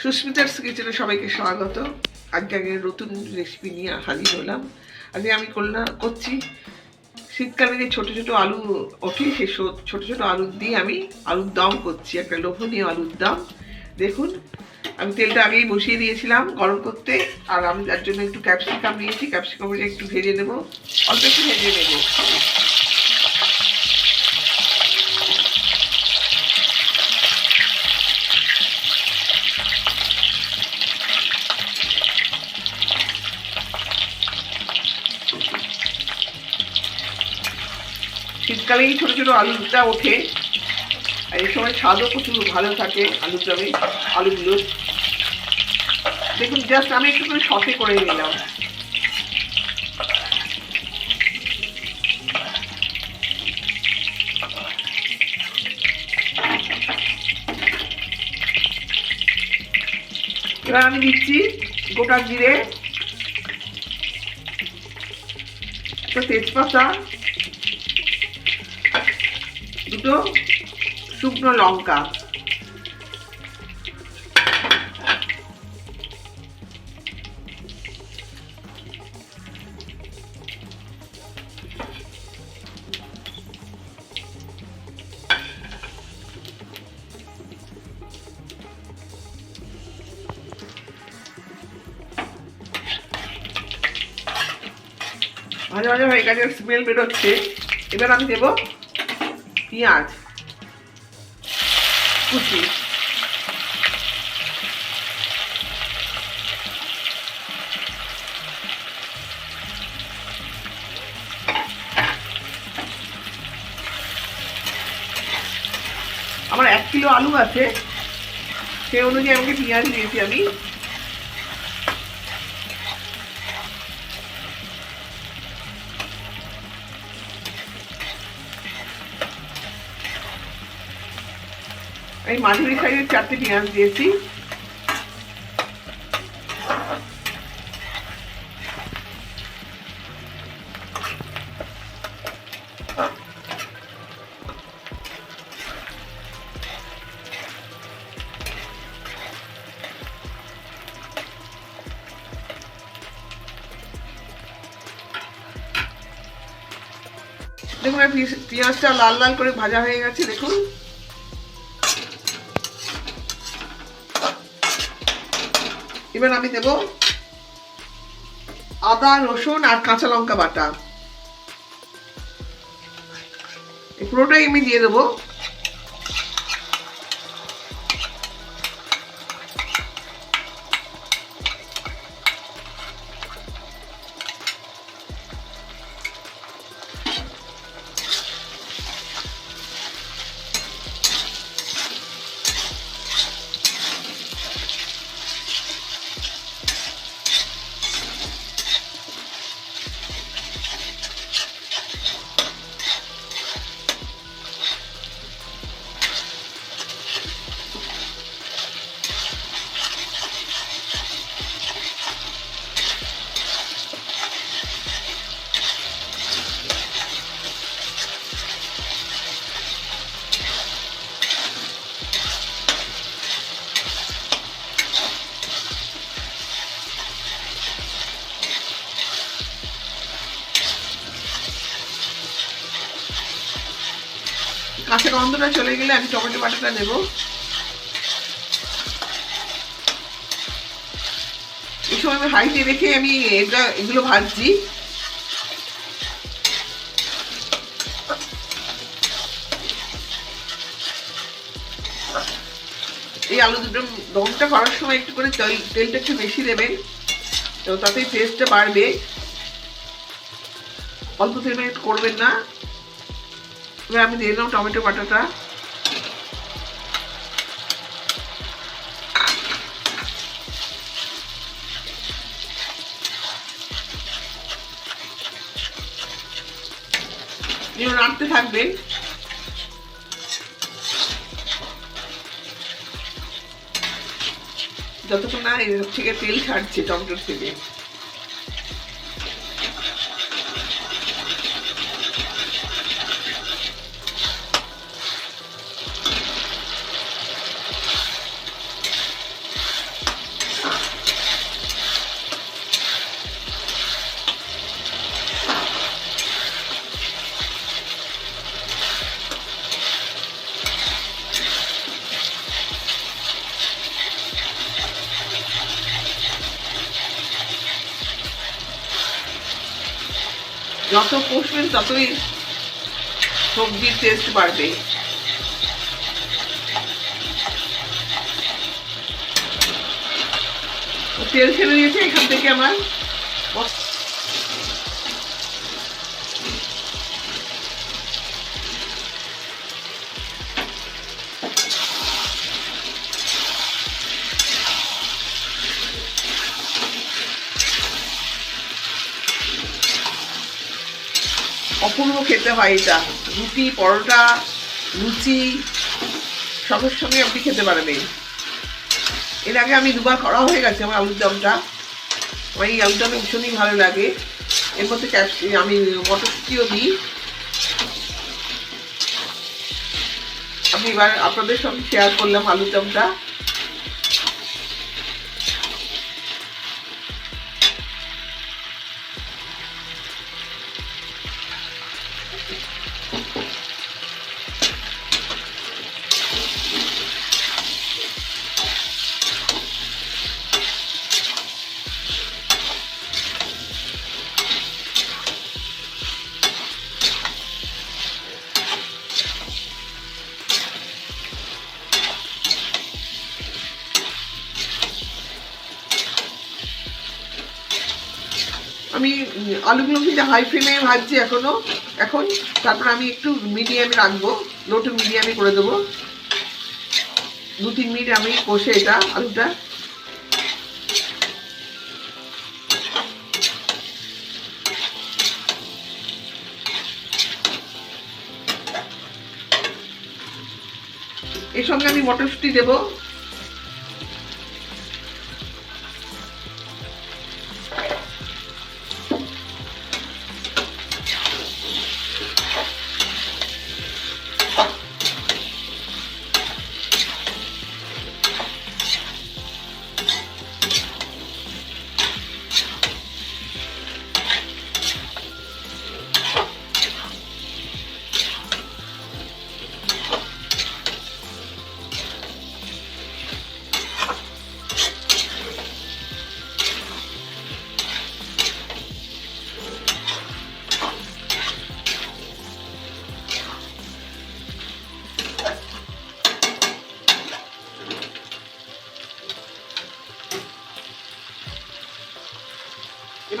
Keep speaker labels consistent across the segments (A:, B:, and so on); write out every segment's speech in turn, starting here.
A: সুস্মিতার কিচেনে সবাইকে স্বাগত। আজকে আগে নতুন রেসিপি নিয়ে হাজির হলাম। আজকে আমি করলাম করছি। শীতকালে যে ছোটো ছোটো আলু ওঠে, সে ছোটো ছোটো আলু দিয়ে আমি আলুর দম করছি, একটা লোভনীয় আলুর দম। দেখুন, আমি তেলটা আগেই বসিয়ে দিয়েছিলাম গরম করতে, আর আমি তার জন্য একটু ক্যাপসিকাম নিয়েছি। ক্যাপসিকামটা একটু ভেজে নেব, অল্প একটু ভেজে নেব। শীতকালে এই ছোটো ছোটো আলুটা ওঠে। আর এই সময় স্বাদও প্রচুর, ভালো থাকে আলুর দমে, আলুগুলো। দেখুন জাস্ট আমি একটু সতে করে নিলাম। এবার আমি দিচ্ছি গোটা জিরে তেজপাতা দুটো শুকনো লঙ্কা। মাঝে মাঝে হয়ে গেছে স্মেল বেরোচ্ছে। এবার আমি দেবো পেঁয়াজ কুচি আমার এক কিলো আলু আছে সেই অনুযায়ী আমাকে পেঁয়াজ দিয়েছি আমি। আমি মাঝারি সাইজের চারটে পেঁয়াজ দিয়েছি। দেখুন, এই পেঁয়াজটা লাল লাল করে ভাজা হয়ে গেছে, দেখুন। এবার আমি দেব আদা রসুন আর কাঁচা লঙ্কা বাটা। পুরোটাই আমি দিয়ে দেবো। গন্ধটা চলে গেলে আমি টমেটো বাটাটা দেব এই সময় আমি হাইটে রেখে আমি এটা, এগুলো ভাজছি। এই আলু দুটো দমটা করার সময় একটু করে তেল, তেলটা একটু বেশি দেবেন, তো তাতেই টেস্টটা বাড়বে। অল্প তেল করবেন না। এবার আমি দিয়ে দিলাম টমেটো বাটাটা। এবার নাড়তে থাকবেন যতক্ষণ না এর থেকে তেল ছাড়ছে টমেটোর থেকে। যত কষবেন ততই সবজির টেস্ট বাড়বে। তেল ছেড়ে দিয়েছে এখান থেকে আমার অপূর্ব খেতে হয় এটা। রুটি, পরোটা, লুচি সবের সঙ্গে আপনি খেতে পারবেন। এর আগে আমি দুবার করা হয়ে গেছে আমার আলুর দমটা। আমার এই আলুর দমটা ভীষণই ভালো লাগে। এর মধ্যে আমি মটরশুটিও দিই। আমি এবার আপনাদের সঙ্গে শেয়ার করলাম আলুর দমটা। আলুগুলো কিন্তু হাই ফ্লেমে ভাজছি এখনও। এখন তারপর আমি একটু মিডিয়ামে রাখব। লো টু মিডিয়ামে করে দেবো। দু তিন মিনিট আমি কষে এটা আলুটা। এর সঙ্গে আমি মটরশুঁটি দেবো।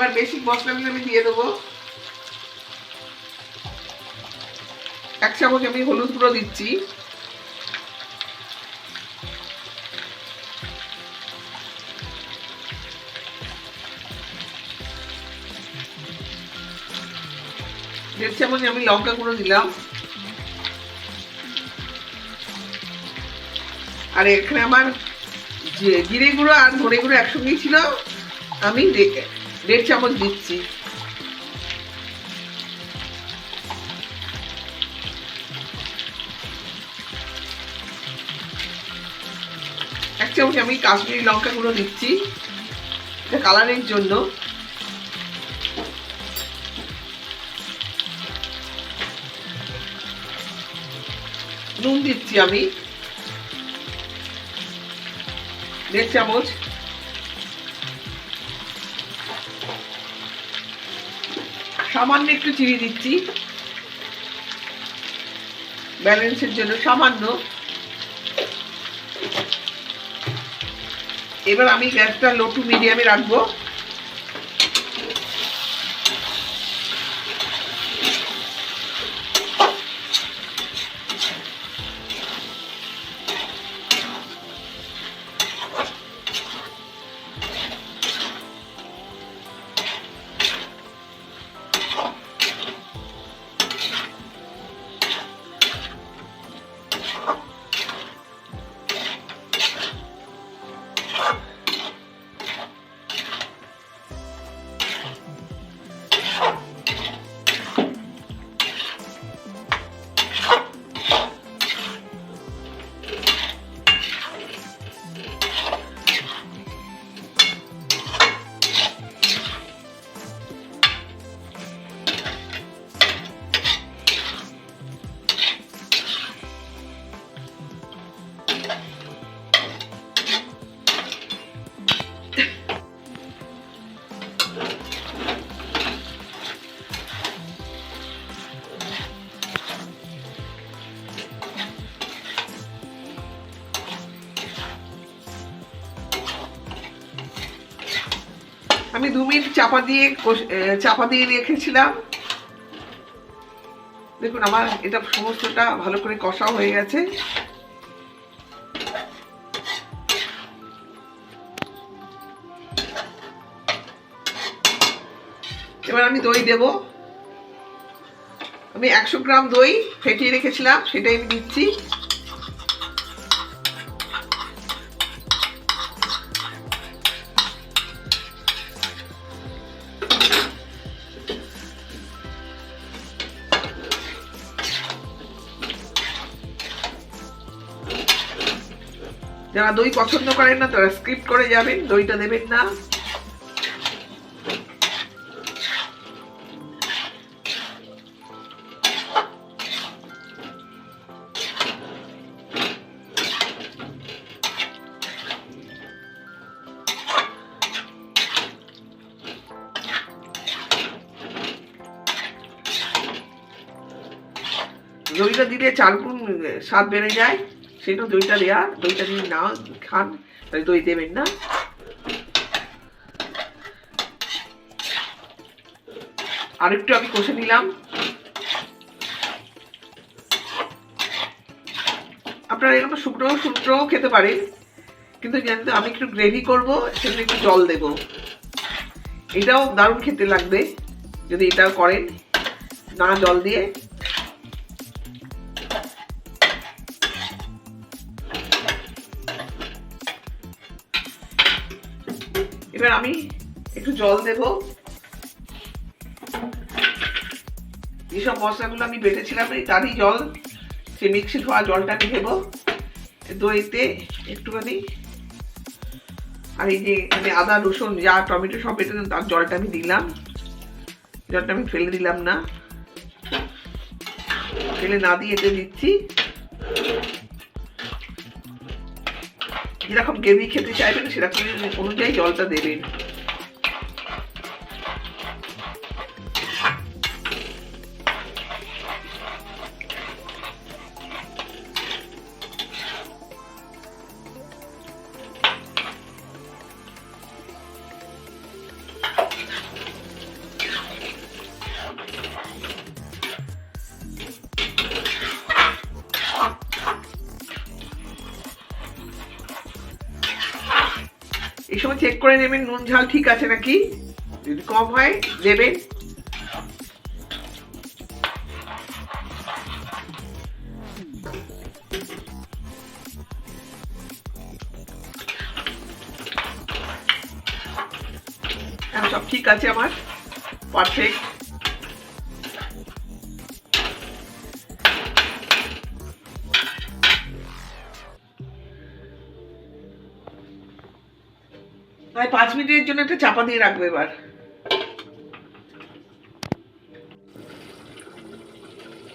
A: এবার বেসিক মশলাগুলো আমি দিয়ে দেবো। এক চামচ আমি হলুদ গুঁড়ো দিচ্ছি। দেড় চামচ আমি লঙ্কা গুঁড়ো দিলাম। আর এখানে আমার জিরে গুঁড়ো আর ধনে গুঁড়ো একসঙ্গেই ছিল, আমি দেড় চামচ দিচ্ছি। এক চামচ আমি কাশ্মীরি লঙ্কা গুঁড়ো দিচ্ছি কালারের জন্য। নুন দিচ্ছি আমি। দেড় চামচ সামান্য একটু চিনি দিচ্ছি। ব্যালেন্সের জন্য সামান্য। এবার আমি গ্যাসটা লো টু মিডিয়ামে রাখব। চাপা দিয়ে চাপা দিয়ে রেখেছিলাম। দেখুন, আমার এটা সমস্তটা ভালো করে কষা হয়ে গেছে। এবার আমি দই দেব। আমি একশো গ্রাম দই ফেটিয়ে রেখেছিলাম, সেটাই আমি দিচ্ছি। যারা দই পছন্দ করেন না, তারা স্কিপ করে যাবেন, দইটা দেবেন না। দইটা দিলে চার গুণ, স্বাদ বেড়ে যায়। সেটা দইটা দেয়া দইটা যদি না খান। তাহলে দই দেবেন না। আরেকটু আমি কষে নিলাম। আপনারা এরকম শুকনো শুকনোও খেতে পারেন, কিন্তু জানেন তো আমি একটু গ্রেভি করব, সেজন্য একটু জল দেব। এটাও দারুণ খেতে লাগবে, যদি এটা করেন। না জল দিয়ে। এবার আমি একটু জল দেব। যেসব মশলাগুলো আমি বেটেছিলাম তারই জল সে মিক্সি হওয়া জলটা আমি দেবো। দইতে একটুখানি, আর এই যে মানে আদা, রসুন, যা টমেটো সব বেটে তার জলটা আমি দিলাম। জলটা আমি ফেলে দিলাম না। ফেলে না দিয়ে এতে দিচ্ছি। যেরকম গ্রেভি খেতে চাইবেন সেরকম অনুযায়ী জলটা দেবেন। এই সময় চেক করে নেবেন নুন ঝাল ঠিক আছে নাকি? যদি কম হয় দেবেন। হ্যাঁ, সব ঠিক আছে আমার। পারফেক্ট প্রায় পাঁচ মিনিটের জন্য একটা চাপা দিয়ে রাখব এবার।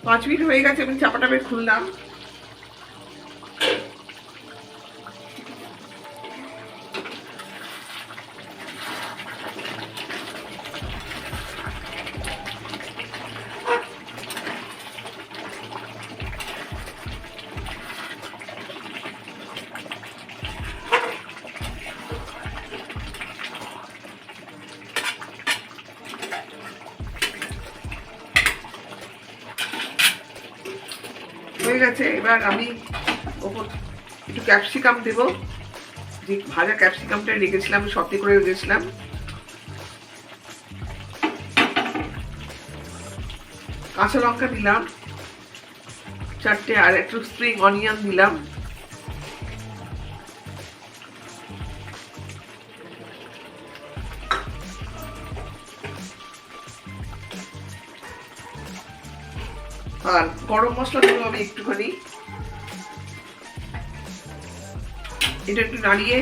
A: পাঁচ মিনিট হয়ে গেছে, আমি চাপাটা বের খুললাম। গেছে, এবার আমি ওপর একটু ক্যাপসিকাম দেব। যে ভাজা ক্যাপসিকামটা রেখেছিলাম সত্যি করে রেখেছিলাম। কাঁচা লঙ্কা দিলাম, চারটে আর একটু স্প্রিং অনিয়ন দিলাম। আর গরম মশলা দেবো আমি একটুখানি। এটা একটু নাড়িয়ে।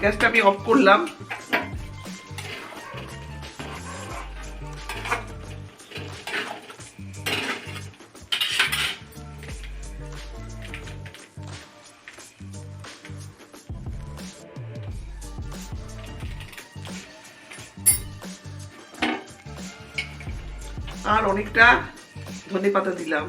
A: গ্যাসটা আমি অফ করলাম। আর অনেকটা ধনে পাতা দিলাম।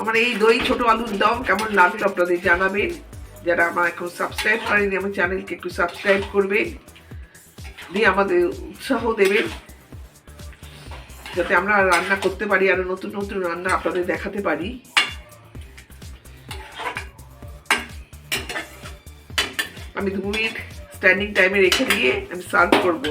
A: আমার এই দই ছোট আলুর দম কেমন লাগল আপনাদের জানাবেন। যারা আমার এখন সাবস্ক্রাইব করেনি আমার চ্যানেলকে একটু সাবস্ক্রাইব করবেন। দিয়ে আমাদের উৎসাহ দেবেন। যাতে আমরা রান্না করতে পারি আর নতুন নতুন রান্না আপনাদের দেখাতে পারি। আমি দু মিনিট স্ট্যান্ডিং টাইমে রেখে দিয়ে আমি সার্ভ করব।